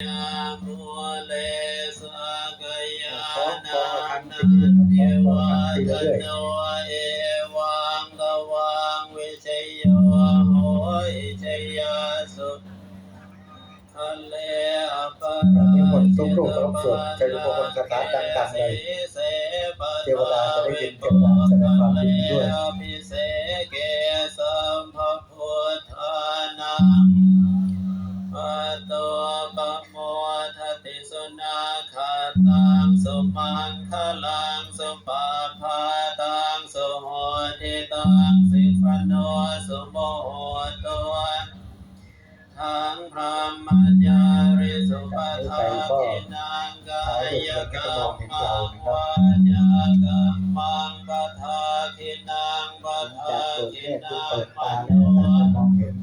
ยามุเลสกยาขอขอนาเอานัคำที่นขเทอขอวาคำลักวังวิชยโยโหยชยาสุทะเลอปาๆรามีคนทุกรูปต้องสวดใจรู้ว่าคนคาถางๆเลยเทวดาจะได้ยินเทวดาแสดงความยินดีด้วย มังคลังสุปาพาตังสุโหติตังสิฟโนสุโมโหตัวทังพระมัญญาริสุปทาทินังกายกรรมังวาจากรรมังปทาทินังปจาทากตัวทิแค่ผู้นังเปิดมตาโนแล้วท่านจะมองเห็น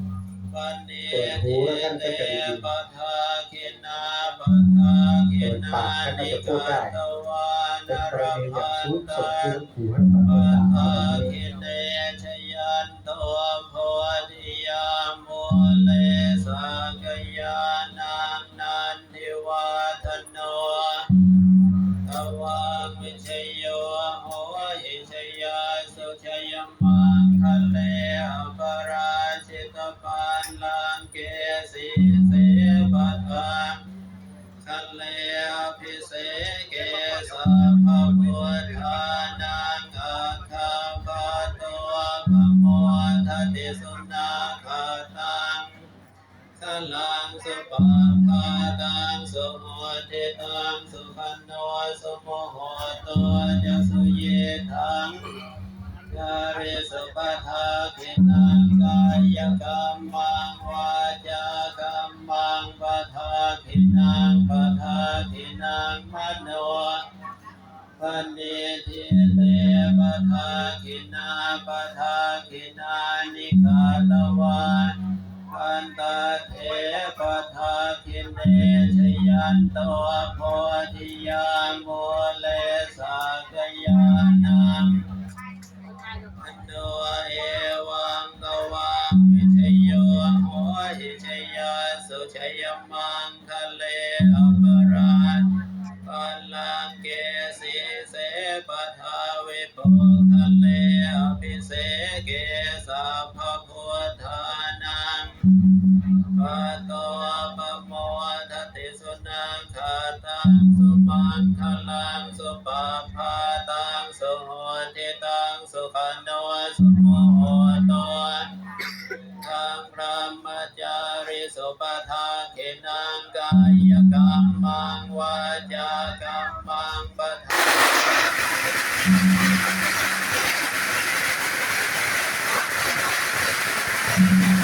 ปันเนเปิดหูแล้วท่านก็จะได้ยินปะทาคินาปะทาคินานิกาตวา เป็นนกรรณีอย่างนชุบสตัดชุงบหูให้ฟังปะตาทาเคิเนชยันตัวโพธิยามุเลสากยานังนันทิวาทโนตวามิชโยโหหิชยาสุชยมังคะ ลังสุปาพาตังสุโหติตังสุขันโนสุโมโหตัวจะสุเยทังยาริสุปทาคินังกายกรรมังวาจากรรมังปทาคินังปทาคินังมโนปันเดทิเตปทาคินาปทาคินานิกา ตัวโพธิยาโมเลสากยานังอันโนเอวังกวังวิชโยโหหิชยาสุชยมังคะเลอปราชปัลลังเกสีเสปทาวิปุคะเลอภิเสเกสัพพพุทธานังปัตโต ขันโนสุโมโหตัวทางพระมจาริสุปทาเขนังกายกรรมังวาจากรรมังปทา